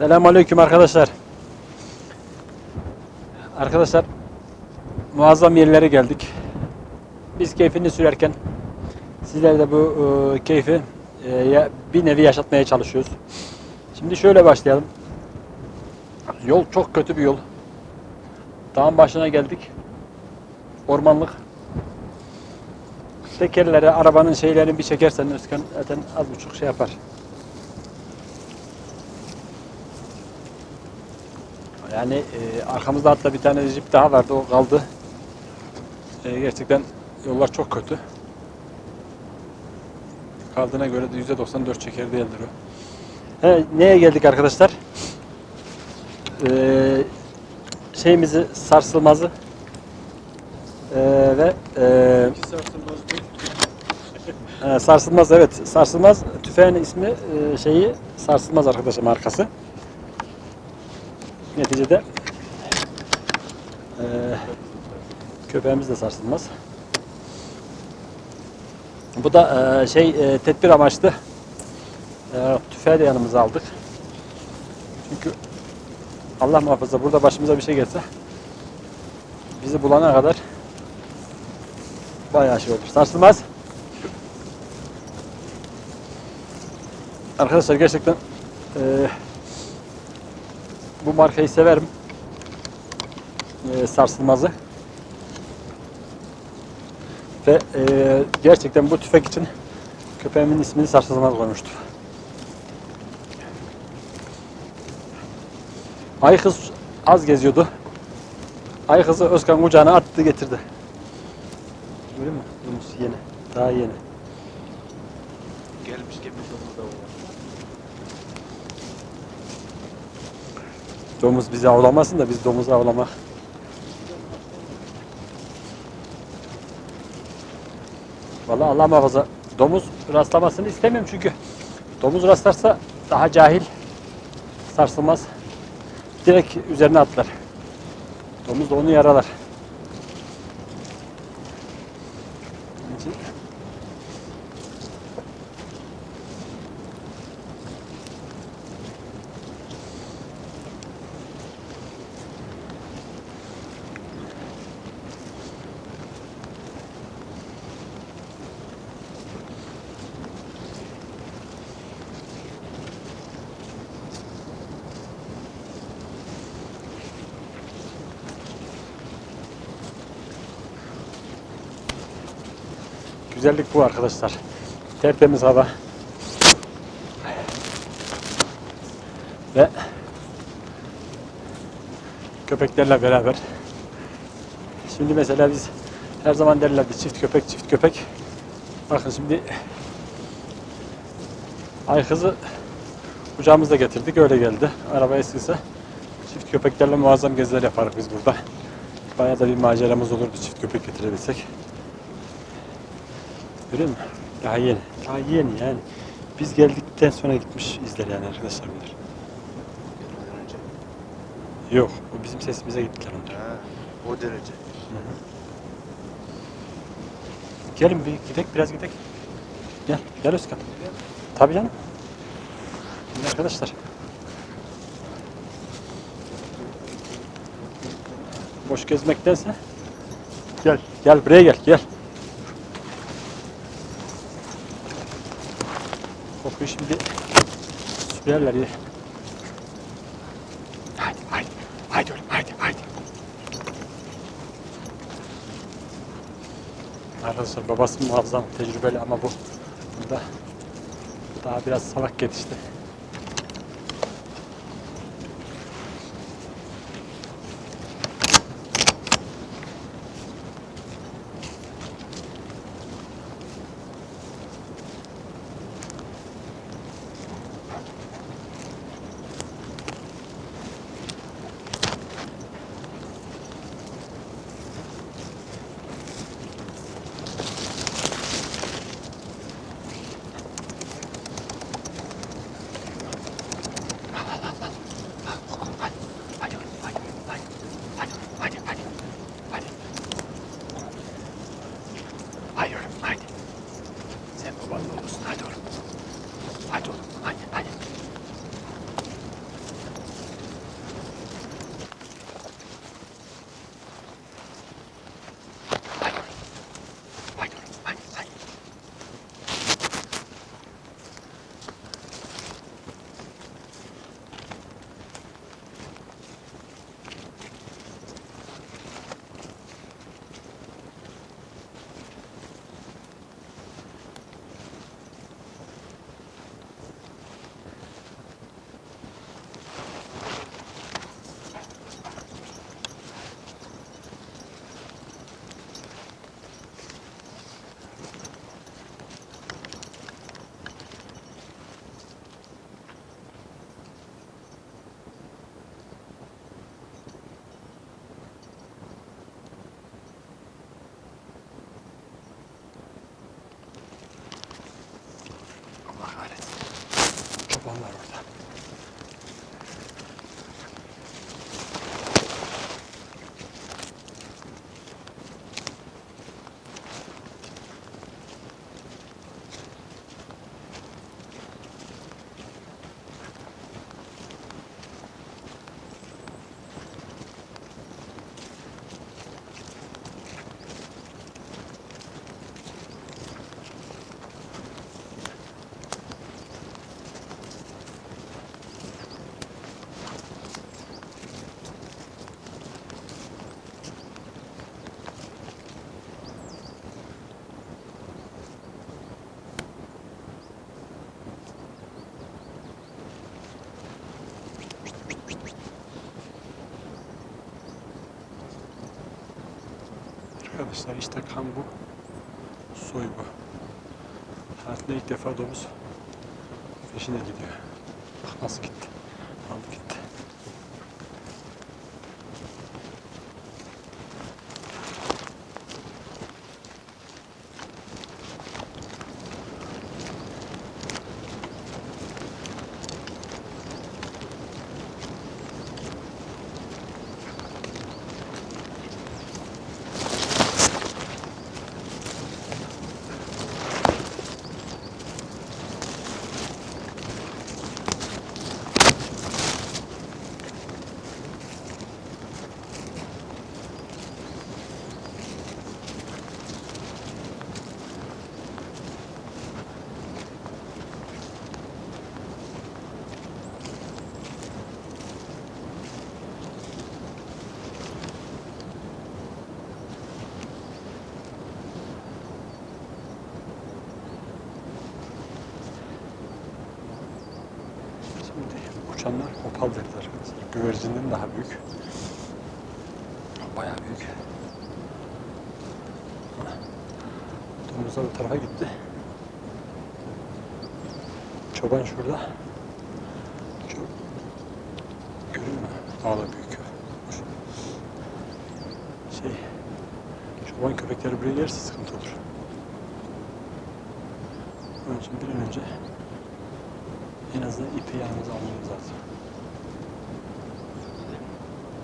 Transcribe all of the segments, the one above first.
Selamünaleyküm arkadaşlar. Arkadaşlar muazzam yerlere geldik. Biz keyfini sürerken sizler de bu e, keyfi e, bir nevi yaşatmaya çalışıyoruz. Şimdi şöyle başlayalım. Yol çok kötü bir yol. Dağın başına geldik. Ormanlık. Tekerlere, arabanın şeylerini bir çekersen Özkan zaten az buçuk şey yapar. Yani e, arkamızda hatta bir tane jip daha vardı o kaldı. E, gerçekten yollar çok kötü. Kaldığına göre de %94 çeker değildir o. He, neye geldik arkadaşlar? E, şeyimizi sarsılmazı e, ve e, e, sarsılmaz evet sarsılmaz tüfeğin ismi e, şeyi sarsılmaz arkadaşlar markası. Neticede eee köpeğimiz de sarsılmaz. Bu da eee, şey eee, tedbir amaçlı eee tüfeği de yanımıza aldık. Çünkü Allah muhafaza burada başımıza bir şey gelse bizi bulana kadar bayağı şey olur. Sarsılmaz. Arkadaşlar gerçekten eee bu markayı severim. Ee, sarsılmazı. Ve e, gerçekten bu tüfek için köpeğimin ismini sarsılmaz koymuştur. Ay kız az geziyordu. Ay kızı Özkan kucağına attı getirdi. Öyle mi? Domuz yeni. Daha yeni. Gelmiş gibi domuz da var. Domuz bizi avlamasın da biz domuzu avlamak. Vallahi Allah muhafaza domuz rastlamasını istemiyorum çünkü domuz rastlarsa daha cahil sarsılmaz. Direkt üzerine atlar. Domuz da onu yaralar. Güzellik bu arkadaşlar. Tertemiz hava. Ve köpeklerle beraber. Şimdi mesela biz her zaman derlerdi çift köpek çift köpek. Bakın şimdi ay kızı kucağımızda getirdik öyle geldi. Araba eskisi çift köpeklerle muazzam geziler yaparız biz burada. Bayağı da bir maceramız olurdu çift köpek getirebilsek. Öyle mi? Daha yeni. Daha yeni yani. Biz geldikten sonra gitmiş izler yani arkadaşlar bunlar. Önce. Yok. O bizim sesimize gittiler onlar. Ha, o derece. Gelin bir gidelim biraz gidelim. Gel. Gel Özkan. Tabii canım. Şimdi arkadaşlar. Boş gezmektense gel. Gel buraya gel. Gel. Kokuyu şimdi sürerler ya. Haydi haydi. Haydi oğlum haydi haydi. Arkadaşlar babası muazzam tecrübeli ama bu burada daha biraz salak yetişti. Arkadaşlar. İşte kan bu. Soy bu. Hayatında ilk defa domuz peşine gidiyor. Bak nasıl gitti. Aldı gitti. Şimdi uçanlar opal deriz arkadaşlar. Güvercinden daha büyük. Bayağı büyük. Domuzlar bu tarafa gitti. Çoban şurada. Çok görüyor musun? Daha da büyük. Şey, çoban köpekleri buraya gelirse sıkıntı olur. Onun için bir an önce en azından ipi yanımıza almamız lazım.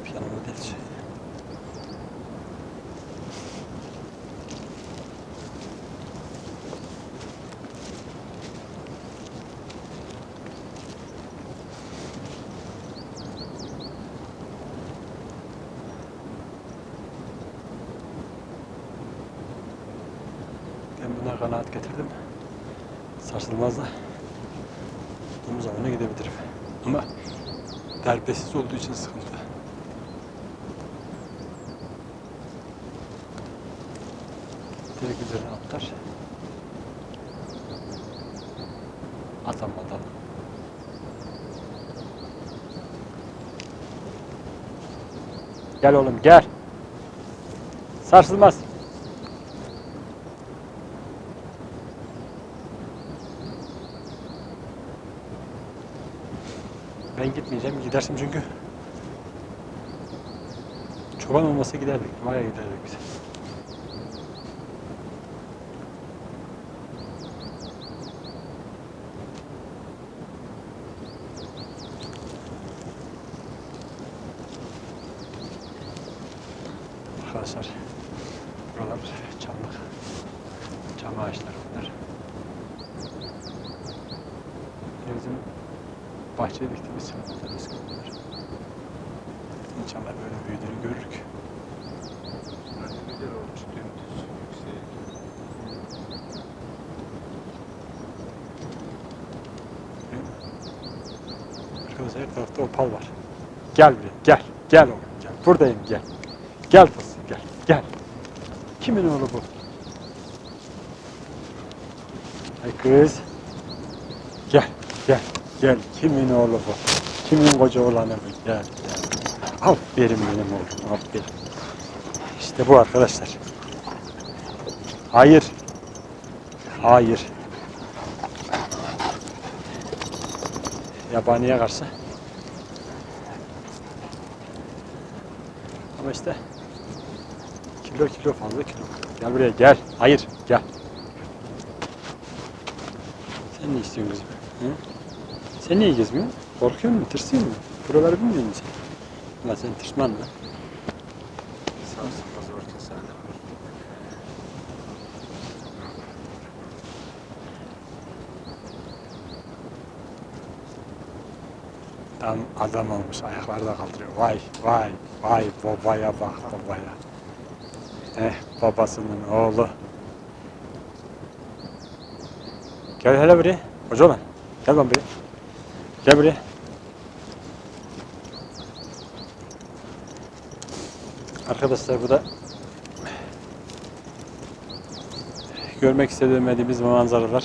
İp yanımda değil şey. Ben buna kanaat getirdim. Sarsılmaz avına gidebilirim. Ama derbesiz olduğu için sıkıntı. Direkt üzerine atlar. Atamadan. Gel oğlum gel. Sarsılmaz. Ben gitmeyeceğim. Gidersin çünkü. Çoban olmasa giderdik. Bayağı giderdik biz. Arkadaşlar buralar çamlık. Çam ağaçları bunlar. Bizim bahçeye diktiğimiz bunlar. İnşallah böyle büyüdüğünü görürük. Arkadaşlar her tarafta opal var. Gel buraya gel. Gel oğlum gel. Buradayım gel. Gel Tosun gel. Gel. Kimin oğlu bu? Ay kız. Gel gel gel. Kimin oğlu bu? Kimin koca olanı bu? Gel gel. Aferin benim oğlum. Aferin. İşte bu arkadaşlar. Hayır. Hayır. Yabaniye karşı. Ama işte kilo kilo fazla kilo. Gel buraya gel. Hayır gel. Sen ne istiyorsun kızım? Hı? Sen niye gezmiyorsun? Korkuyor musun? Tırsıyor musun? Buraları bilmiyor musun sen? Ulan sen tırsman var. Tam adam olmuş ayakları da kaldırıyor. Vay vay vay babaya bak babaya. Eh babasının oğlu. Gel hele buraya. Hoca olan. Gel lan buraya. Gel buraya. Arkadaşlar bu da görmek istemediğimiz manzaralar.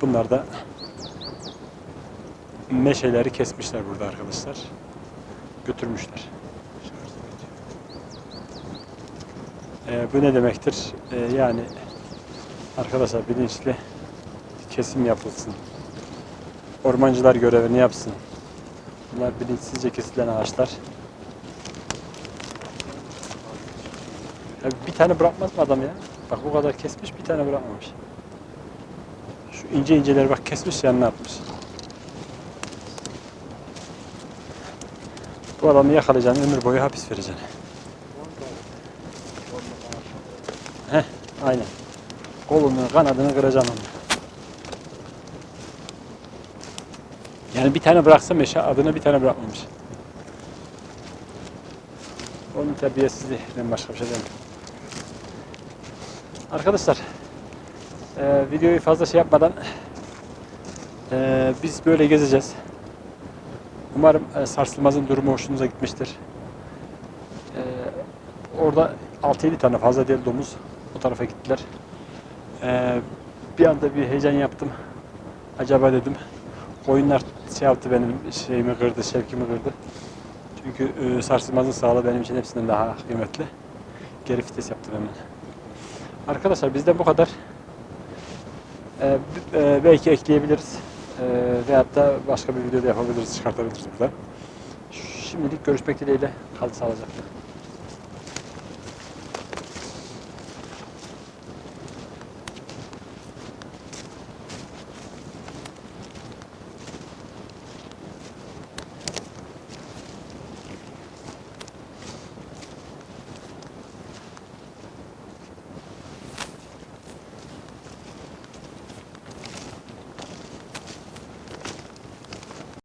Bunlar da meşeleri kesmişler burada arkadaşlar. Götürmüşler. Şarj ediyor. E, bu ne demektir? E, yani arkadaşlar bilinçli kesim yapılsın. Ormancılar görevini yapsın. Bunlar bilinçsizce kesilen ağaçlar. Ya bir tane bırakmaz mı adam ya? Bak bu kadar kesmiş bir tane bırakmamış. Şu ince inceleri bak kesmiş yanına atmış. Bu adamı yakalayacaksın ömür boyu hapis vereceksin. Heh aynen. Kolunu kanadını kıracaksın onu. Yani bir tane bıraksam eşya adına bir tane bırakmamış. Onun terbiyesizliği. Ben başka bir şey demiyorum. Arkadaşlar e, videoyu fazla şey yapmadan e, biz böyle gezeceğiz. Umarım e, sarsılmazın durumu hoşunuza gitmiştir. E, orada 6-7 tane fazla değil domuz o tarafa gittiler. E, bir anda bir heyecan yaptım. Acaba dedim koyunlar şey yaptı benim şeyimi kırdı, şevkimi kırdı. Çünkü e, sarsılmazın sağlığı benim için hepsinden daha kıymetli. Geri vites yaptım hemen. Arkadaşlar bizde bu kadar. B- e, belki ekleyebiliriz. Ee, veyahut da başka bir videoda yapabiliriz, çıkartabiliriz burada. Şimdilik görüşmek dileğiyle. Kalın sağlıcakla.